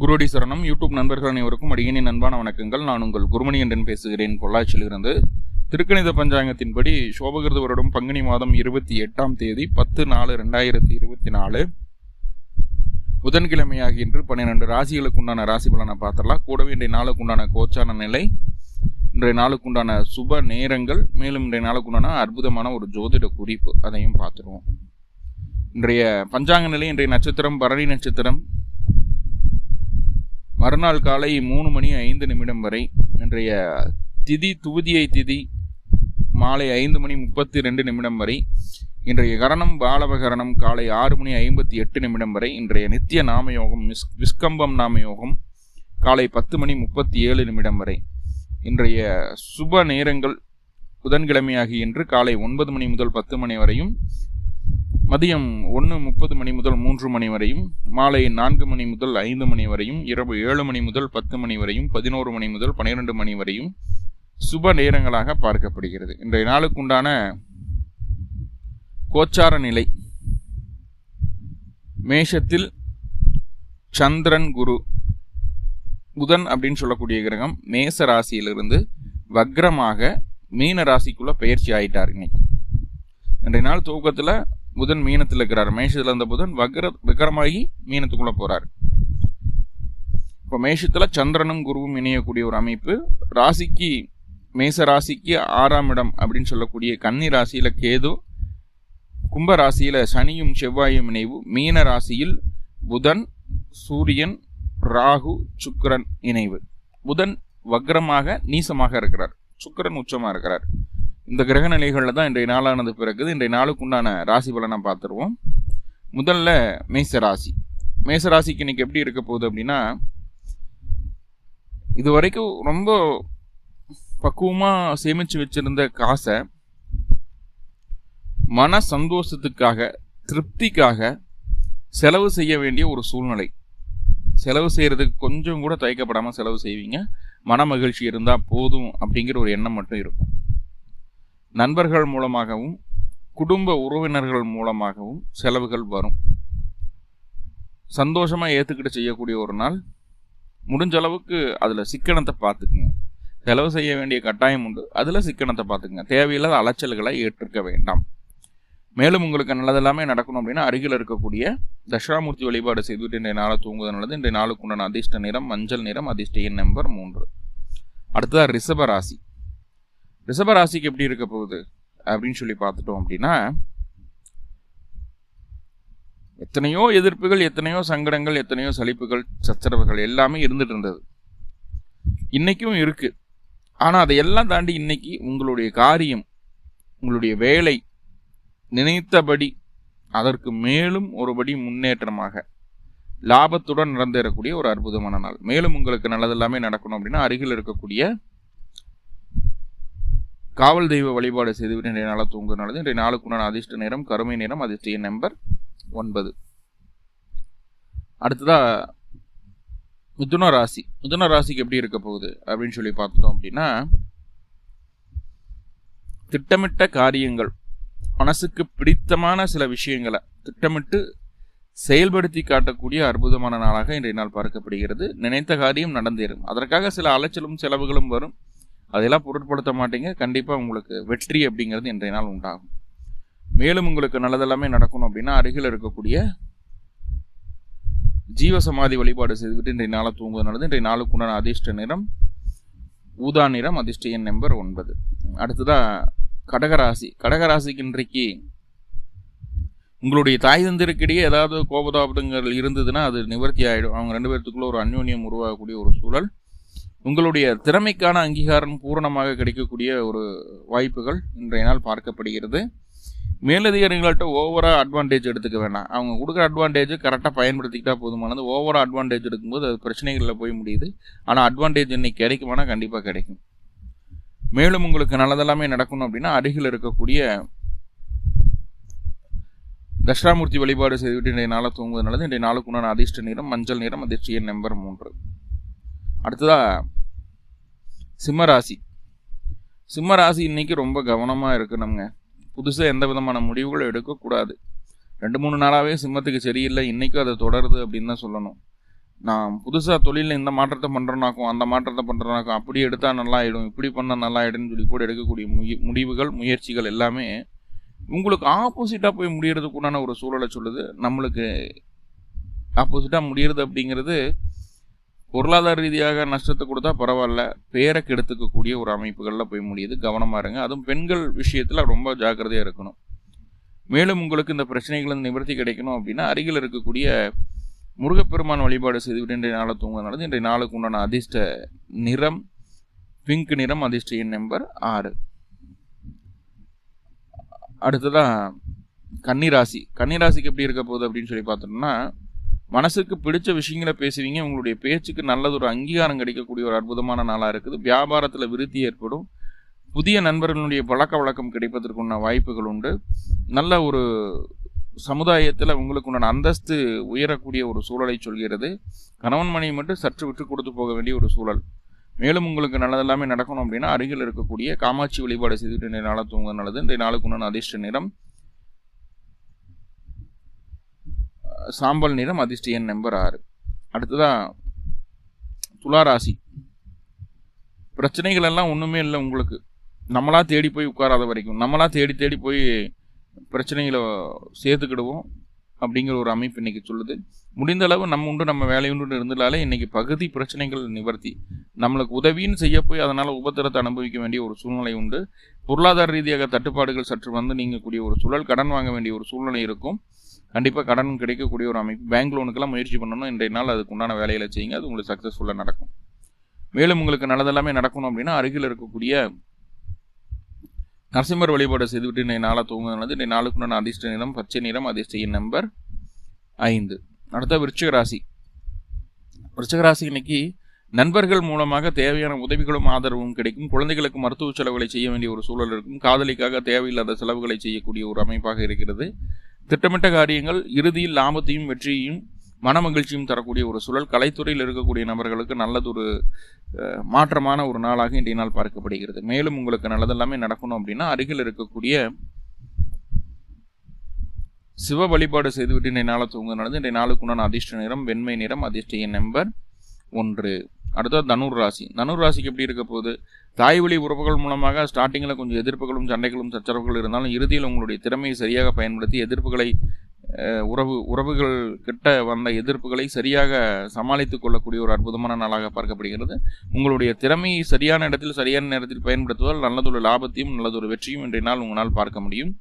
குருடி சரணம் யூடியூப் நண்பர்கள் அனைவருக்கும் அடியனின் அன்பான வணக்கங்கள். நான் உங்கள் குருமணி என்றன் பேசுகிறேன். பொள்ளாச்சியிலிருந்து திருக்கணித பஞ்சாங்கத்தின்படி சோபகிருத வருடம் பங்குனி மாதம் இருபத்தி எட்டாம் தேதி பத்து நாலு ரெண்டாயிரத்தி இருபத்தி நாலு புதன்கிழமையாகி இன்று பன்னிரெண்டு ராசிகளுக்கு உண்டான ராசி பலனை பார்த்துடலாம். கூடவே இன்றைய நாளுக்கு உண்டான கோச்சான நிலை இன்றைய நாளுக்கு உண்டான சுப நேரங்கள் மேலும் இன்றைய நாளுக்கு உண்டான அற்புதமான ஒரு ஜோதிட குறிப்பு அதையும் பார்த்துருவோம். இன்றைய பஞ்சாங்க நிலை இன்றைய நட்சத்திரம் பரணி நட்சத்திரம் மறுநாள் காலை மூணு மணி ஐந்து நிமிடம் வரை இன்றைய திதி துவதியை திதி மாலை ஐந்து மணி முப்பத்தி ரெண்டு நிமிடம் வரை இன்றைய கரணம் பாலவகரணம் காலை ஆறு மணி ஐம்பத்தி எட்டு நிமிடம் வரை இன்றைய நித்திய நாமயோகம் மிஸ் விஸ்கம்பம் நாமயோகம் காலை பத்து மணி முப்பத்தி ஏழு நிமிடம் வரை. இன்றைய சுப நேரங்கள் புதன்கிழமையாகி இன்று காலை ஒன்பது மணி முதல் பத்து மணி வரையும் மதியம் ஒன்று முப்பது மணி முதல் மூன்று மணி வரையும் மாலை நான்கு மணி முதல் ஐந்து மணி வரையும் இரவு ஏழு மணி முதல் பத்து மணி வரையும் பதினோரு மணி முதல் பன்னிரெண்டு மணி வரையும் சுப நேரங்களாக பார்க்கப்படுகிறது. இன்றைய நாளுக்குண்டான கோச்சார நிலை. மேஷத்தில் சந்திரன் குரு புதன் அப்படின்னு சொல்லக்கூடிய கிரகம் மேச ராசியிலிருந்து வக்ரமாக மீன ராசிக்குள்ள பயிற்சி ஆயிட்டார் இன்னைக்கு. இன்றைய நாள் துவக்கத்தில் புதன் மீனத்தில் இருக்கிறார். மேஷத்தில் இருந்த புதன் வக்ர விக்ரமாகி மீனத்துக்குள்ளே போகிறார் இப்போ மேஷத்தில் சந்திரனும் குருவும் இணையக்கூடிய ஒரு அமைப்பு. ராசிக்கு மேச ராசிக்கு ஆறாம் இடம் அப்படின்னு சொல்லக்கூடிய கன்னி ராசியில் கேது கும்ப ராசியில் சனியும் செவ்வாயும் இணைவு. மீன ராசியில் புதன் சூரியன் ராகு சுக்கரன் இணைவு. புதன் வக்ரமாக நீசமாக இருக்கிறார். சுக்கிரன் உச்சமாக இருக்கிறார். இந்த கிரக நிலைகளில் தான் இன்றைய நாளானது பிறகுது இன்றைய நாளுக்கு உண்டான ராசி பலனை பார்த்துருவோம். முதல்ல மேச ராசி மேச ராசிக்கு இன்னைக்கு எப்படி இருக்க போகுது அப்படின்னா இது வரைக்கும் ரொம்ப பக்குவமாக சேமித்து வச்சுருந்த காசை மன சந்தோஷத்துக்காக திருப்திக்காக செலவு செய்ய வேண்டிய ஒரு சூழ்நிலை. செலவு செய்கிறதுக்கு கொஞ்சம் கூட தயக்கப்படாமல் செலவு செய்வீங்க. மன மகிழ்ச்சி இருந்தால் போதும் அப்படிங்கிற ஒரு எண்ணம் மட்டும் இருக்கும். நண்பர்கள் மூலமாகவும் குடும்ப உறவினர்கள் மூலமாகவும் செலவுகள் வரும். சந்தோஷமாக ஏற்றுக்கிட்டு செய்யக்கூடிய ஒரு நாள். முடிஞ்ச அளவுக்கு அதில் சிக்கனத்தை பார்த்துக்குங்க செலவு செய்ய வேண்டிய கட்டாயம் உண்டு. அதில் சிக்கனத்தை பார்த்துக்குங்க தேவையில்லாத அலைச்சல்களை ஏற்றுக்க வேண்டாம். மேலும் உங்களுக்கு நல்லதெல்லாமே நடக்கணும் அப்படின்னா அருகில் இருக்கக்கூடிய தட்சிணாமூர்த்தி வழிபாடு செய்துவிட்டு இன்றைய நாளை தூங்குவது நல்லது. இன்றைய நாளுக்கு உண்டான அதிர்ஷ்ட நிறம் மஞ்சள் நிறம் அதிர்ஷ்ட எண் நம்பர் மூன்று. அடுத்ததாக ரிஷப ராசி. ரிஷப ராசிக்கு எப்படி இருக்க போகுது அப்படின்னு சொல்லி பார்த்துட்டோம் அப்படின்னா எத்தனையோ எதிர்ப்புகள் எத்தனையோ சங்கடங்கள் எத்தனையோ சலிப்புகள் சச்சரவுகள் எல்லாமே இருந்துட்டு இருந்தது. இன்றைக்கும் இருக்குது ஆனால் அதையெல்லாம் தாண்டி இன்னைக்கு உங்களுடைய காரியம் உங்களுடைய வேலை நினைத்தபடி அதற்கு மேலும் ஒருபடி முன்னேற்றமாக லாபத்துடன் நடந்தேறக்கூடிய ஒரு அற்புதமான நாள். மேலும் உங்களுக்கு நல்லதெல்லாமே நடக்கணும் அப்படின்னா அருகில் இருக்கக்கூடிய காவல் தெய்வ வழிபாடு செய்துவிட்டு இன்றைய நாளாக தூங்குறதுனால இன்றைய நாளுக்குண்டான அதிர்ஷ்ட நேரம் கருமை நேரம் அதிர்ஷ்ட நம்பர் ஒன்பது. அடுத்ததா மிதுன ராசி. மிதுன ராசிக்கு எப்படி இருக்க போகுது அப்படின்னு சொல்லி பார்த்தோம் அப்படின்னா திட்டமிட்ட காரியங்கள் மனசுக்கு பிடித்தமான சில விஷயங்களை திட்டமிட்டு செயல்படுத்தி காட்டக்கூடிய அற்புதமான நாளாக இன்றைய நாள் பார்க்கப்படுகிறது. நினைத்த காரியம் நடந்தேறும். அதற்காக சில அலைச்சலும் செலவுகளும் வரும். அதெல்லாம் பொருட்படுத்த மாட்டீங்க. கண்டிப்பாக உங்களுக்கு வெற்றி அப்படிங்கிறது இன்றைய நாள் உண்டாகும். மேலும் உங்களுக்கு நல்லதெல்லாமே நடக்கணும் அப்படின்னா அருகில் இருக்கக்கூடிய ஜீவசமாதி வழிபாடு செய்துவிட்டு இன்றைய நாளை தூங்குவது நல்லது. இன்றைய நாளுக்குண்டான அதிர்ஷ்ட நிறம் ஊதா நிறம் அதிர்ஷ்ட எண் நம்பர் ஒன்பது. அடுத்ததாக கடகராசி. கடகராசிக்கு இன்றைக்கு உங்களுடைய தாய் தந்திருக்கிடையே ஏதாவது கோபதாபதங்கள் இருந்ததுன்னா அது நிவர்த்தி ஆகிடும் அவங்க ரெண்டு பேர்த்துக்குள்ள ஒரு அந்யோன்யம் உருவாகக்கூடிய ஒரு சூழல். உங்களுடைய திறமைக்கான அங்கீகாரம் பூரணமாக கிடைக்கக்கூடிய ஒரு வாய்ப்புகள் இன்றைய நாள் பார்க்கப்படுகிறது. மேலதிகாரிகள்கிட்ட ஓவராக அட்வான்டேஜ் எடுத்துக்க வேண்டாம் அவங்க கொடுக்குற அட்வான்டேஜ் கரெக்டாக பயன்படுத்திக்கிட்டா போதுமானது. ஓவராக அட்வான்டேஜ் எடுக்கும்போது அது பிரச்சனைகளில் போய் முடியுது. ஆனால் அட்வான்டேஜ் இன்னைக்கு கிடைக்குமானா கண்டிப்பாக கிடைக்கும். மேலும் உங்களுக்கு நல்லதெல்லாமே நடக்கணும் அப்படின்னா அருகில் இருக்கக்கூடிய தட்சிணாமூர்த்தி வழிபாடு செய்துவிட்டு இன்றைய நாளை தூங்குவது நல்லது. இன்றைய நாளுக்கு உண்டான அதிர்ஷ்ட நிறம் மஞ்சள் நிறம் அதிர்ஷ்ட நம்பர் மூன்று. அடுத்ததாக சிம்மராசி. சிம்மராசி இன்றைக்கி ரொம்ப கவனமாக இருக்கணுங்க. புதுசாக எந்த விதமான முடிவுகளும் எடுக்கக்கூடாது. ரெண்டு மூணு நாளாகவே சிம்மத்துக்கு சரியில்லை. இன்றைக்கும் அதை தொடருது அப்படின்னு தான் சொல்லணும். நான் புதுசாக தொழிலில் இந்த மாற்றத்தை பண்ணுறனாக்கும் அந்த மாற்றத்தை பண்ணுறனாக்கும் அப்படி எடுத்தால் நல்லா ஆகிடும் இப்படி பண்ணால் நல்லா ஆகிடும்னு சொல்லி கூட எடுக்கக்கூடிய முய முடிவுகள் முயற்சிகள் எல்லாமே உங்களுக்கு ஆப்போசிட்டாக போய் முடியறதுக்குண்டான ஒரு சூழலை சொல்லுது. நம்மளுக்கு ஆப்போசிட்டாக முடியறது அப்படிங்கிறது பொருளாதார ரீதியாக நஷ்டத்தை கொடுத்தா பரவாயில்ல. பேரை கெடுத்துக்கக்கூடிய ஒரு அமைப்புகளில் போய் முடியுது. கவனமாக இருங்க. அதுவும் பெண்கள் விஷயத்தில் ரொம்ப ஜாக்கிரதையாக இருக்கணும். மேலும் உங்களுக்கு இந்த பிரச்சனைகள் நிவர்த்தி கிடைக்கணும் அப்படின்னா அருகில் இருக்கக்கூடிய முருகப்பெருமான் வழிபாடு செய்துவிட்டு இன்றைய நாளை தூங்குவதனால இன்றைய நாளுக்கு உண்டான அதிர்ஷ்ட நிறம் பிங்க் நிறம் அதிர்ஷ்ட எண் நம்பர் ஆறு. அடுத்ததான் கன்னிராசி. கன்னிராசிக்கு எப்படி இருக்க போகுது அப்படின்னு சொல்லி பார்த்தோம்னா மனசுக்கு பிடிச்ச விஷயங்களை பேசுவீங்க. உங்களுடைய பேச்சுக்கு நல்லது ஒரு அங்கீகாரம் கிடைக்கக்கூடிய ஒரு அற்புதமான நாளாக இருக்குது. வியாபாரத்தில் விருத்தி ஏற்படும். புதிய நண்பர்களுடைய பழக்க வழக்கம் கிடைப்பதற்குண்டான வாய்ப்புகள் உண்டு. நல்ல ஒரு சமுதாயத்தில் உங்களுக்கு உண்டான அந்தஸ்து உயரக்கூடிய ஒரு சூழலை சொல்கிறது. கணவன் மனைவி மட்டும் சற்று விட்டு கொடுத்து போக வேண்டிய ஒரு சூழல். மேலும் உங்களுக்கு நல்லதெல்லாமே நடக்கணும் அப்படின்னா அருகில் இருக்கக்கூடிய காமாட்சி வழிபாடு செய்துட்டு இன்றைய நாளை தூங்க நல்லது. இன்றைய நாளுக்கு உண்டான அதிர்ஷ்ட நிறம் சாம்பல் நிறம் அதிர்ஷ்ட எண் நம்பர் ஆறு. அடுத்ததாக துளாராசி. பிரச்சனைகள் எல்லாம் ஒன்றுமே இல்லை உங்களுக்கு. நம்மளாக தேடி போய் உட்காராத வரைக்கும். நம்மளாக தேடி தேடி போய் பிரச்சனைகளை சேர்த்துக்கிடுவோம் அப்படிங்கிற ஒரு அமைப்பு இன்றைக்கி சொல்லுது. முடிந்த அளவு நம்ம உண்டு நம்ம வேலையுண்டு இருந்தாலே இன்றைக்கி பகுதி பிரச்சனைகள் நிவர்த்தி. நம்மளுக்கு உதவின்னு செய்ய போய் அதனால் உபத்திரத்தை அனுபவிக்க வேண்டிய ஒரு சூழ்நிலை உண்டு. பொருளாதார ரீதியாக தட்டுப்பாடுகள் சற்று வந்து நீங்கக்கூடிய ஒரு சூழல் கடன் வாங்க வேண்டிய ஒரு சூழ்நிலை இருக்கும். கண்டிப்பாக கடன் கிடைக்கக்கூடிய ஒரு அமைப்பு. பேங்க் லோனுக்கெல்லாம் முயற்சி பண்ணணும். இன்றைய நாள் அதுக்கு உண்டான வேலையில் செய்யுங்க. அது உங்களுக்கு சக்ஸஸ்ஃபுல்லாக நடக்கும். மேலும் உங்களுக்கு நல்லதெல்லாமே நடக்கணும் அப்படின்னா அருகில் இருக்கக்கூடிய நரசிம்மர் வழிபாடு செய்துவிட்டு இன்றைய நாளை தூங்குனது இன்றைய நாளுக்குண்டான அதிர்ஷ்ட நிறம் பச்சை நிறம் அதிர்ஷ்ட எண் நம்பர் ஐந்து. அடுத்த விருச்சிக ராசி விருச்சிக ராசி இன்னைக்கு நண்பர்கள் மூலமாக தேவையான உதவிகளும் ஆதரவும் கிடைக்கும். குழந்தைகளுக்கு மருத்துவ செலவுகளை செய்ய வேண்டிய ஒரு சூழல் இருக்கும். காதலிக்காக தேவையில்லாத செலவுகளை செய்யக்கூடிய ஒரு அமைப்பாக இருக்கிறது. திட்டமிட்ட காரியங்கள் இறுதியில் லாபத்தையும் வெற்றியையும் மன மகிழ்ச்சியும் தரக்கூடிய ஒரு சூழல் கலைத்துறையில் இருக்கக்கூடிய நபர்களுக்கு நல்லதொரு மாற்றமான ஒரு நாளாக இன்றைய நாள் பார்க்கப்படுகிறது. மேலும் உங்களுக்கு நல்லதெல்லாமே நடக்கணும் அப்படின்னா அருகில் இருக்கக்கூடிய சிவ வழிபாடு செய்துவிட்டு இன்றைய நாளை தூங்க நடந்து இன்றைய நாளுக்கு உண்டான அதிர்ஷ்ட நிறம் வெண்மை நிறம் அதிர்ஷ்ட எண் நம்பர் ஒன்று. அடுத்தது தனுர் ராசி. தனுர் ராசிக்கு எப்படி இருக்க போகுது? தாய் வழி உறவுகள் மூலமாக ஸ்டார்டிங்கில் கொஞ்சம் எதிர்ப்புகளும் சண்டைகளும் சச்சரவுகள் இருந்தாலும் இறுதியில் உங்களுடைய திறமையை சரியாக பயன்படுத்தி எதிர்ப்புகளை உறவு உறவுகள் கிட்ட வந்த எதிர்ப்புகளை சரியாக சமாளித்து கொள்ளக்கூடிய ஒரு அற்புதமான நாளாக பார்க்கப்படுகிறது. உங்களுடைய திறமையை சரியான இடத்தில் சரியான நேரத்தில் பயன்படுத்துவதால் நல்லதொரு லாபத்தையும் நல்லதொரு வெற்றியும் இன்றைய நாள் உங்களால் பார்க்க முடியும்.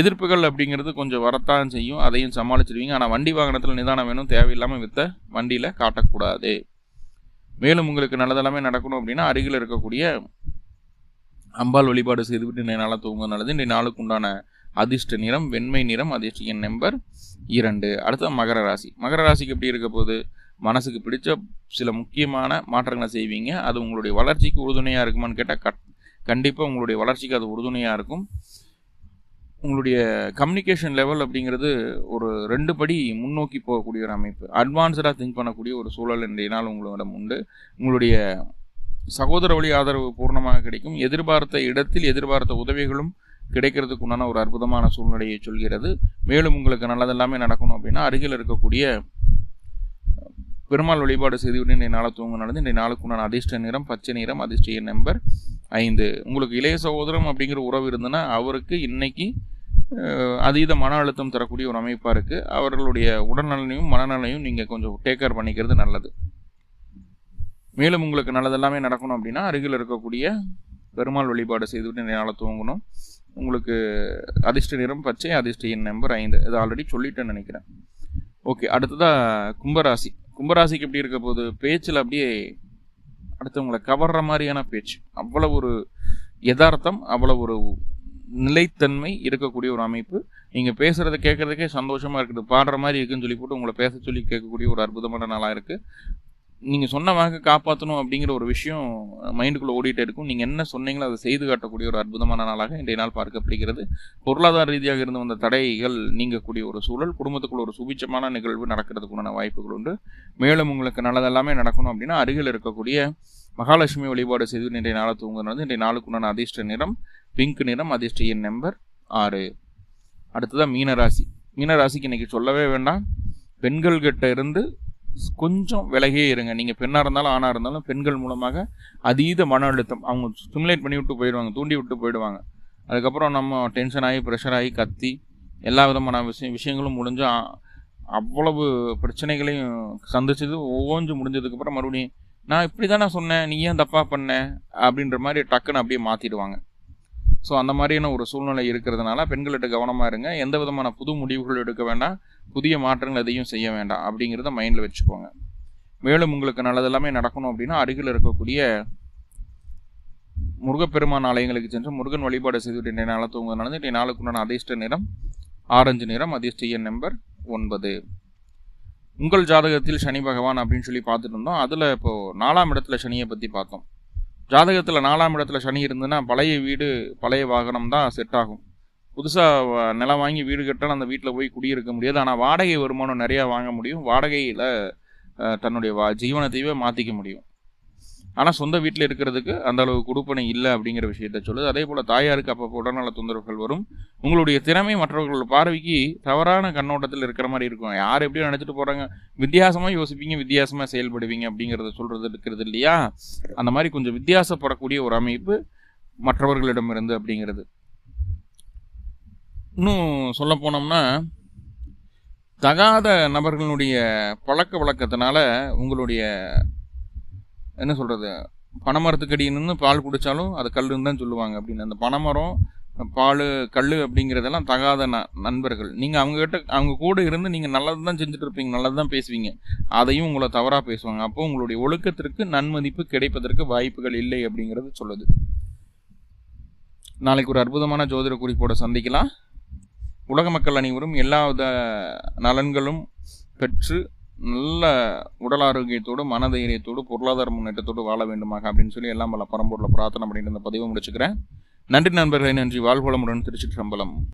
எதிர்ப்புகள் அப்படிங்கிறது கொஞ்சம் வரத்தான் செய்யும். அதையும் சமாளிச்சிருவீங்க. ஆனால் வண்டி வாகனத்தில் நிதானம் வேணும். தேவையில்லாமல் வித்த வண்டியில் காட்டக்கூடாது. மேலும் உங்களுக்கு நல்லதெல்லாமே நடக்கணும் அப்படின்னா அருகில் இருக்கக்கூடிய அம்பாள் வழிபாடு செய்துவிட்டு இன்றைய நாளாக தூங்க நல்லது. இன்றைய நாளுக்கு உண்டான அதிர்ஷ்ட நிறம் வெண்மை நிறம் அதிர்ஷ்ட எண் நம்பர் இரண்டு. அடுத்த மகர ராசி. மகர ராசிக்கு எப்படி இருக்க போகுது? மனசுக்கு பிடிச்ச சில முக்கியமான மாற்றங்களை செய்வீங்க. அது உங்களுடைய வளர்ச்சிக்கு உறுதுணையாக இருக்குமான்னு கேட்டால் கட் கண்டிப்பாக உங்களுடைய வளர்ச்சிக்கு அது உறுதுணையாக இருக்கும். உங்களுடைய கம்யூனிகேஷன் லெவல் அப்படிங்கிறது ஒரு ரெண்டு படி முன்னோக்கி போகக்கூடிய ஒரு அமைப்பு. அட்வான்ஸ்டாக திங்க் பண்ணக்கூடிய ஒரு சூழல் இன்றைய நாள் உங்களிடம் உண்டு. உங்களுடைய சகோதர வழி ஆதரவு பூர்ணமாக கிடைக்கும். எதிர்பார்த்த இடத்தில் எதிர்பார்த்த உதவிகளும் கிடைக்கிறதுக்கு உண்டான ஒரு அற்புதமான சூழ்நிலையை சொல்கிறது. மேலும் உங்களுக்கு நல்லதெல்லாமே நடக்கணும் அப்படின்னா அருகில் இருக்கக்கூடிய பெருமாள் வழிபாடு செய்துவிட்டு இன்றைய நாளை தூங்க நடந்து இன்றைய நாளுக்கு உண்டான அதிர்ஷ்ட நிறம் பச்சை நிறம் அதிர்ஷ்ட நம்பர். ஐந்து. உங்களுக்கு இளைய சகோதரம் அப்படிங்கிற உறவு இருந்ததுன்னா அவருக்கு இன்னைக்கு அதீத மன அழுத்தம் தரக்கூடிய ஒரு அமைப்பாக இருக்குது அவர்களுடைய உடல்நலனையும் மனநலனையும் நீங்கள் கொஞ்சம் டேக் கேர் பண்ணிக்கிறது நல்லது. மேலும் உங்களுக்கு நல்லதெல்லாமே நடக்கணும் அப்படின்னா அருகில் இருக்கக்கூடிய பெருமாள் வழிபாடு செய்துவிட்டு இன்றைய தூங்கணும். உங்களுக்கு அதிர்ஷ்ட நிறம் பச்சை அதிர்ஷ்ட எண் நம்பர் ஐந்து. இது ஆல்ரெடி சொல்லிட்டேன்னு நினைக்கிறேன். ஓகே அடுத்ததாக கும்பராசி. கும்பராசிக்கு எப்படி இருக்க போகுது? பேச்சில் அப்படியே அடுத்தவங்களை கவர்ற மாதிரியான பேச்சு. அவ்வளவு ஒரு யதார்த்தம் அவ்வளவு ஒரு நிலைத்தன்மை இருக்கக்கூடிய ஒரு அமைப்பு. நீங்கள் பேசுகிறத கேட்குறதுக்கே சந்தோஷமாக இருக்குது. பாடுற மாதிரி இருக்குன்னு சொல்லி போட்டு உங்களை பேச சொல்லி கேட்கக்கூடிய ஒரு அற்புதமான நாளாக இருக்குது நீங்கள் சொன்ன வாக்கு காப்பாற்றணும் அப்படிங்கிற ஒரு விஷயம் மைண்டுக்குள்ளே ஓடிட்டே இருக்கும். நீங்கள் என்ன சொன்னீங்களோ அதை செய்து காட்டக்கூடிய ஒரு அற்புதமான நாளாக இன்றைய நாள் பார்க்கப்படுகிறது. பொருளாதார ரீதியாக இருந்து வந்த தடைகள் நீங்கக்கூடிய ஒரு சூழல் குடும்பத்துக்குள்ள ஒரு சுபிச்சமான நிகழ்வு நடக்கிறதுக்குண்டான வாய்ப்புகள் உண்டு. மேலும் உங்களுக்கு நல்லதெல்லாமே நடக்கணும் அப்படின்னா அருகில் இருக்கக்கூடிய மகாலட்சுமி வழிபாடு செய்து இன்றைய நாளை தூங்குறது இன்றைய நாளுக்குண்டான அதிர்ஷ்ட நிறம் பிங்க் நிறம் அதிர்ஷ்ட எண் நம்பர் ஆறு. அடுத்ததான் மீனராசி. மீனராசிக்கு இன்றைக்கி சொல்லவே வேண்டாம். பெண்கள் கிட்ட இருந்து கொஞ்சம் விலகியே இருங்க. நீங்கள் பெண்ணாக இருந்தாலும் ஆணாக இருந்தாலும் பெண்கள் மூலமாக அதீத மன அழுத்தம். அவங்க ஸ்டிமுலேட் பண்ணி விட்டு போயிடுவாங்க தூண்டி விட்டு போயிடுவாங்க. அதுக்கப்புறம் நம்ம டென்ஷன் ஆகி ப்ரெஷர் ஆகி கத்தி எல்லா விதமான விஷயம் விஷயங்களும் முடிஞ்சு அவ்வளவு பிரச்சனைகளையும் சந்திச்சது ஓஞ்சு முடிஞ்சதுக்கப்புறம் மறுபடியும் நான் இப்படி தானே சொன்னேன் நீ ஏன் தப்பாக பண்ண? அப்படின்ற மாதிரி டக்குன்னு அப்படியே மாற்றிடுவாங்க ஸோ அந்த மாதிரியான ஒரு சூழ்நிலை இருக்கிறதுனால பெண்கள்கிட்ட கவனமாக இருங்க. எந்த விதமான புது முடிவுகள் எடுக்க வேண்டாம். புதிய மாற்றங்கள் எதையும் செய்ய வேண்டாம் அப்படிங்கிறத மைண்டில் வச்சுக்கோங்க. மேலும் உங்களுக்கு நல்லது எல்லாமே நடக்கணும் அப்படின்னா அருகில் இருக்கக்கூடிய முருகப்பெருமான் ஆலயங்களுக்கு சென்று முருகன் வழிபாடு செய்துவிட்டு இன்றைய நாளை தூங்குவது நடந்து இன்றைய நாளுக்குண்டான அதிர்ஷ்ட நிறம் ஆரஞ்சு நிறம் அதிர்ஷ்ட எண் நம்பர் ஒன்பது. உங்கள் ஜாதகத்தில் சனி பகவான் அப்படின்னு சொல்லி பார்த்துட்டு இருந்தோம். அதில் இப்போது நாலாம் இடத்துல சனியை பற்றி பார்த்தோம். ஜாதகத்தில் நாலாம் இடத்துல சனி இருந்ததுன்னா பழைய வீடு பழைய வாகனம் தான் செட் ஆகும். புதுசாக நிலம் வாங்கி வீடு கட்டால் அந்த வீட்டில் போய் குடியிருக்க முடியாது. ஆனால் வாடகை வருமானம் நிறையா வாங்க முடியும். வாடகையில் தன்னுடைய வா ஜீவனத்தையே மாற்றிக்க முடியும். ஆனால் சொந்த வீட்டில் இருக்கிறதுக்கு அந்த அளவு கொடுப்பனை இல்லை அப்படிங்கிற விஷயத்த சொல்லுது. அதே போல் தாயாருக்கு அப்போ உடல்நல தொந்தரவுகள் வரும். உங்களுடைய திறமை மற்றவர்களோட பார்வைக்கு தவறான கண்ணோட்டத்தில் இருக்கிற மாதிரி இருக்கும். யார் எப்படியோ நினச்சிட்டு போகிறாங்க வித்தியாசமாக யோசிப்பீங்க வித்தியாசமாக செயல்படுவீங்க அப்படிங்கிறத சொல்கிறது இருக்கிறது இல்லையா? அந்த மாதிரி கொஞ்சம் வித்தியாசப்படக்கூடிய ஒரு அமைப்பு மற்றவர்களிடமிருந்து அப்படிங்கிறது. இன்னும் சொல்ல போனோம்னா தகாத நபர்களுடைய பழக்க வழக்கத்தினால உங்களுடைய என்ன சொல்கிறது பனைமரத்துக்கடி நின்று பால் குடித்தாலும் அது கல்லுன்னு தான் சொல்லுவாங்க அப்படின்னு. அந்த பனைமரம் பால் கல் அப்படிங்கிறதெல்லாம் தகாத ந நண்பர்கள். நீங்கள் அவங்ககிட்ட அவங்க கூட இருந்து நீங்கள் நல்லது தான் செஞ்சுட்டு இருப்பீங்க நல்லது தான் பேசுவீங்க. அதையும் உங்களை தவறாக பேசுவாங்க. அப்போ உங்களுடைய ஒழுக்கத்திற்கு நன்மதிப்பு கிடைப்பதற்கு வாய்ப்புகள் இல்லை அப்படிங்கிறது சொல்லுது. நாளைக்கு ஒரு அற்புதமான ஜோதிட குறிப்போட சந்திக்கலாம். உலக மக்கள் அனைவரும் எல்லாவித நலன்களும் பெற்று நல்ல உடல் ஆரோக்கியத்தோடு மனதைரியத்தோடு பொருளாதார முன்னேற்றத்தோடு வாழ வேண்டுமாக அப்படின்னு சொல்லி எல்லாம் பல பரம்பூரில் பிரார்த்தனை பண்ணிட்டு இந்த பதிவு முடிச்சுக்கிறேன். நன்றி நண்பர்களை நன்றி. வாழ்வளமுடன் சம்பளம்